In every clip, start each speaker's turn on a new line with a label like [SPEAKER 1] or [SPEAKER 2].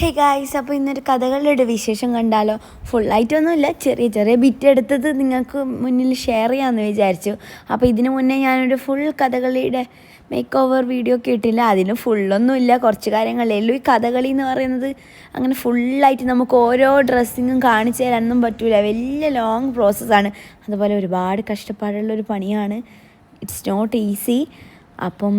[SPEAKER 1] Hey guys അപ്പോൾ ഇന്നൊരു കഥകളുടെ വിശേഷം കണ്ടാലോ? ഫുള്ളായിട്ടൊന്നുമില്ല ചെറിയ ചെറിയ ബിറ്റ് എടുത്തത് നിങ്ങൾക്ക് മുന്നിൽ ഷെയർ ചെയ്യാമെന്ന് വിചാരിച്ചു. അപ്പോൾ ഇതിനു മുന്നേ ഞാനൊരു ഫുൾ കഥകളിയുടെ മേക്ക് ഓവർ വീഡിയോ ഒക്കെ ഇട്ടില്ല. അതിന് ഫുള്ളൊന്നുമില്ല കുറച്ച് കാര്യങ്ങളേ ഉള്ളൂ. ഈ കഥകളി എന്ന് പറയുന്നത് അങ്ങനെ ഫുള്ളായിട്ട് നമുക്ക് ഓരോ ഡ്രസ്സിങ്ങും കാണിച്ചു തരാനൊന്നും പറ്റില്ല വലിയ ലോങ് പ്രോസസ്സാണ് അതുപോലെ ഒരുപാട് കഷ്ടപ്പാടുള്ളൊരു പണിയാണ്. ഇറ്റ്സ് നോട്ട് ഈസി അപ്പം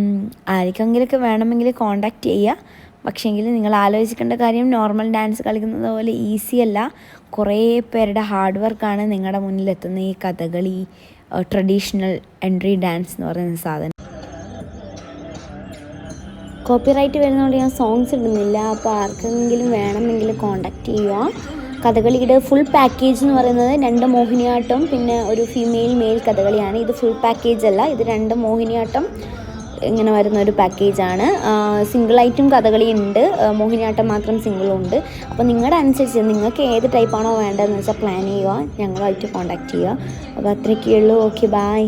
[SPEAKER 1] ആർക്കെങ്കിലൊക്കെ വേണമെങ്കിൽ കോണ്ടാക്ട് ചെയ്യുക പക്ഷേങ്കിൽ നിങ്ങൾ ആലോചിക്കേണ്ട കാര്യം നോർമൽ ഡാൻസ് കളിക്കുന്നത് പോലെ ഈസി അല്ല. കുറേ പേരുടെ ഹാർഡ് വർക്കാണ് നിങ്ങളുടെ മുന്നിലെത്തുന്ന ഈ കഥകളി ട്രഡീഷണൽ എൻട്രി ഡാൻസ് എന്ന് പറയുന്ന സാധനം.
[SPEAKER 2] കോപ്പിറൈറ്റ് വരുന്നതുകൊണ്ട് ഞാൻ സോങ്സ് ഇടുന്നില്ല. അപ്പോൾ ആർക്കെങ്കിലും വേണമെങ്കിൽ കോണ്ടാക്ട് ചെയ്യുക. കഥകളിയുടെ ഫുൾ പാക്കേജ് എന്ന് പറയുന്നത് രണ്ട് മോഹിനിയാട്ടം പിന്നെ ഒരു ഫീമെയിൽ മെയിൽ കഥകളിയാണ്. ഇത് ഫുൾ പാക്കേജ് അല്ല. ഇത് രണ്ട് മോഹിനിയാട്ടം. ഇങ്ങനെ വരുന്ന ഒരു പാക്കേജാണ് സിംഗിളായിട്ടും കഥകളി ഉണ്ട് മോഹിനിയാട്ടം മാത്രം സിംഗിളും ഉണ്ട് അപ്പോൾ നിങ്ങളുടെ അനുസരിച്ച് നിങ്ങൾക്ക് ഏത് ടൈപ്പാണോ വേണ്ടതെന്ന് വെച്ചാൽ പ്ലാൻ ചെയ്യുക. ഞങ്ങളുമായിട്ട് കോൺടാക്റ്റ് ചെയ്യുക. അപ്പോൾ അത്രയ്ക്കേ ഉള്ളൂ. Okay bye